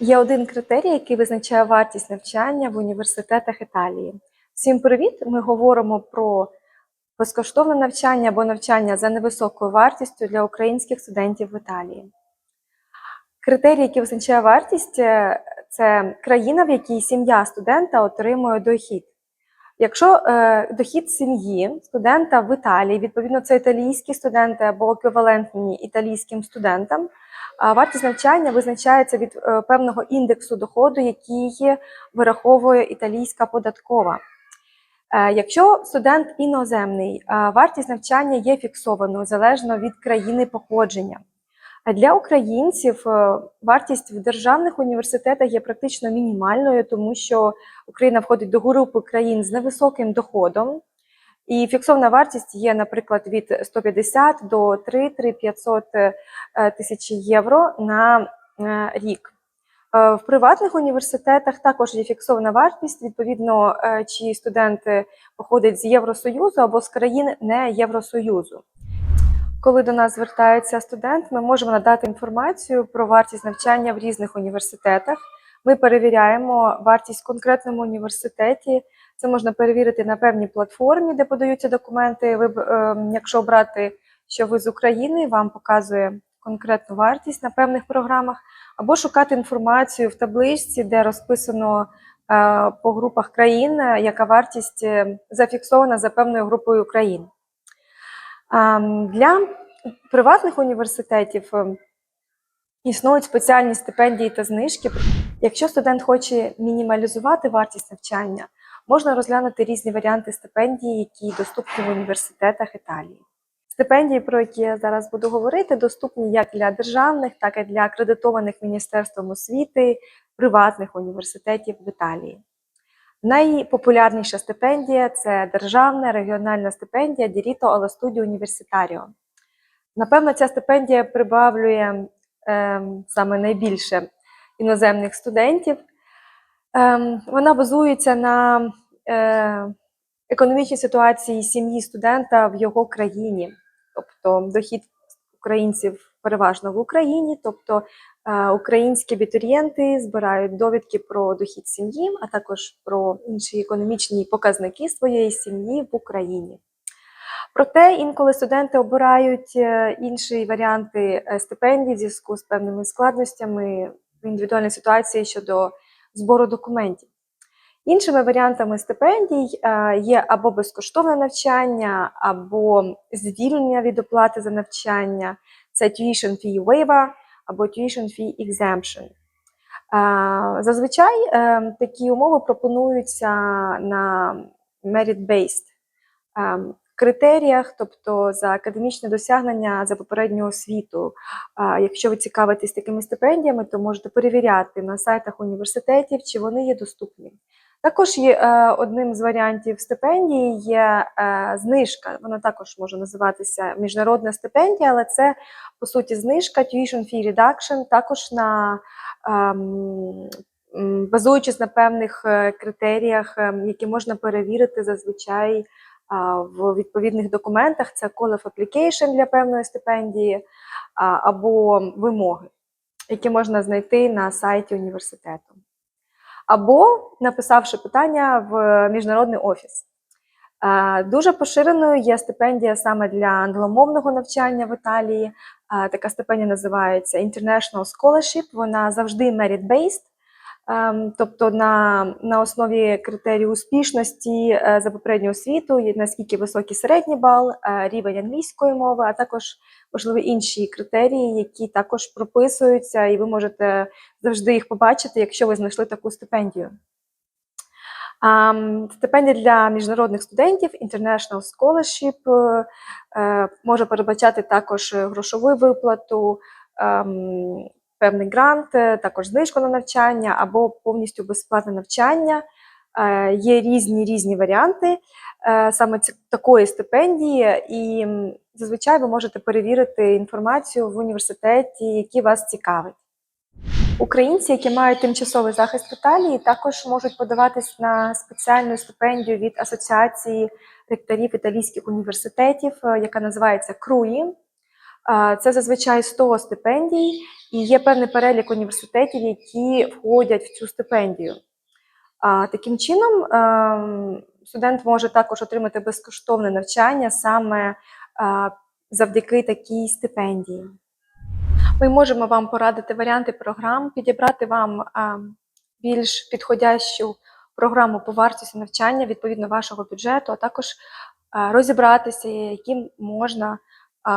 Є один критерій, який визначає вартість навчання в університетах Італії. Всім привіт! Ми говоримо про безкоштовне навчання або навчання за невисокою вартістю для українських студентів в Італії. Критерій, який визначає вартість, е, це країна, в якій сім'я студента отримує дохід. Якщо е, дохід сім'ї студента в Італії, відповідно, це італійські студенти або еквівалентні італійським студентам, вартість навчання визначається від е, певного індексу доходу, який вираховує італійська податкова. Е, Якщо студент іноземний, а вартість навчання є фіксованою залежно від країни походження. Для українців е, вартість в державних університетах є практично мінімальною, тому що Україна входить до групи країн з невисоким доходом, і фіксована вартість є, наприклад, від 150 до 3-500 тисяч євро на е, рік. Е, В приватних університетах також є фіксована вартість, відповідно, е, чи студент походить з Євросоюзу або з країн не Євросоюзу. Коли до нас звертається студент, ми можемо надати інформацію про вартість навчання в різних університетах. Ми перевіряємо вартість в конкретному університеті. Це можна перевірити на певній платформі, де подаються документи. Ви, б, е, якщо обрати, що ви з України, вам показує конкретну вартість на певних програмах, або шукати інформацію в табличці, де розписано е, по групах країн, е, яка вартість е, зафіксована за певною групою країн. Для приватних університетів е, існують спеціальні стипендії та знижки. Якщо студент хоче мінімалізувати вартість навчання, можна розглянути різні варіанти стипендій, які доступні в університетах Італії. Стипендії, про які я зараз буду говорити, доступні як для державних, так і для акредитованих Міністерством освіти приватних університетів в Італії. Найпопулярніша стипендія це державна регіональна стипендія Діріто Алла Студіо Університаріо. Напевно, ця стипендія прибавлює ем, саме найбільше іноземних студентів. Ем, вона базується на е, економічній ситуації сім'ї студента в його країні, тобто дохід українців переважно в Україні, тобто е, українські абітурієнти збирають довідки про дохід сім'ї, а також про інші економічні показники своєї сім'ї в Україні. Проте інколи студенти обирають е, інші варіанти е, стипендій в зв'язку з певними складностями в індивідуальній ситуації щодо збору документів. Іншими варіантами стипендій е, є або безкоштовне навчання, або звільнення від оплати за навчання, це tuition fee waiver або tuition fee exemption. Зазвичай е, такі умови пропонуються на merit-based е, критеріях, тобто за академічне досягнення за попередню освіту. Якщо ви цікавитесь такими стипендіями, то можете перевіряти на сайтах університетів, чи вони є доступні. Також є е, одним з варіантів стипендії є е, знижка. Вона також може називатися міжнародна стипендія, але це по суті знижка tuition fee reduction, також на ем, базуючись на певних е, критеріях, ем, які можна перевірити зазвичай в відповідних документах. Це call of application для певної стипендії або вимоги, які можна знайти на сайті університету або написавши питання в міжнародний офіс. Е, Дуже поширеною є стипендія саме для англомовного навчання в Італії. Е, Така стипендія називається International Scholarship. Вона завжди merit-based, тобто на, на основі критерію успішності е, за попередню освіту, наскільки високий середній бал, е, рівень англійської мови, а також можливі інші критерії, які також прописуються, і ви можете завжди їх побачити, якщо ви знайшли таку стипендію. Ам, Стипендія для міжнародних студентів International Scholarship е, може передбачати також грошову виплату, ем, певний грант, е, також знижку на навчання або повністю безплатне навчання. Е, Є різні різні варіанти е, саме такої стипендії, і зазвичай ви можете перевірити інформацію в університеті, який вас цікавить. Українці, які мають тимчасовий захист в Італії, також можуть подаватись на спеціальну стипендію від Асоціації ректорів італійських університетів, яка називається КРУІ. Це зазвичай 100 стипендій, і є певний перелік університетів, які входять в цю стипендію. Таким чином, ем, студент може також отримати безкоштовне навчання саме завдяки такій стипендії. Ми можемо вам порадити варіанти програм, підібрати вам більш підходящу програму по вартості навчання відповідно вашого бюджету, а також розібратися, які можна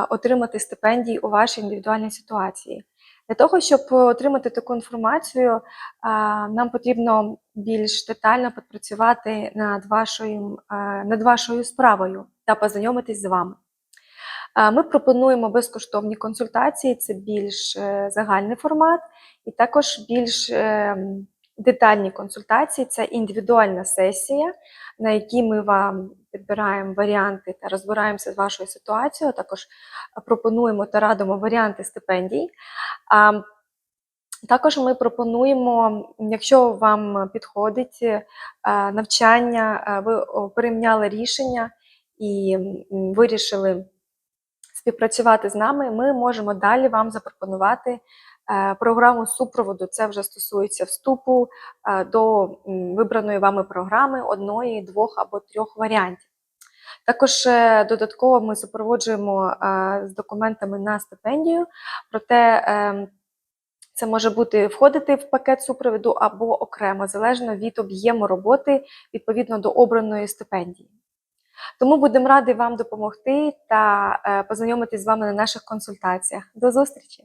отримати стипендії у вашій індивідуальній ситуації. Для того, щоб отримати таку інформацію, нам потрібно більш детально попрацювати над вашою, над вашою справою та познайомитись з вами. Ми пропонуємо безкоштовні консультації, це більш е, загальний формат, і також більш е, детальні консультації це індивідуальна сесія, на якій ми вам підбираємо варіанти та розбираємося з вашою ситуацією. Також пропонуємо та радимо варіанти стипендій. А також ми пропонуємо, якщо вам підходить е, навчання, е, ви прийняли рішення і вирішили співпрацювати з нами, ми можемо далі вам запропонувати програму супроводу. Це вже стосується вступу е, до вибраної вами програми одної, двох або трьох варіантів. Також е, додатково ми супроводжуємо е, з документами на стипендію, проте е, це може бути входити в пакет супроводу або окремо, залежно від об'єму роботи відповідно до обраної стипендії. Тому будемо раді вам допомогти та е, познайомитись з вами на наших консультаціях. До зустрічі!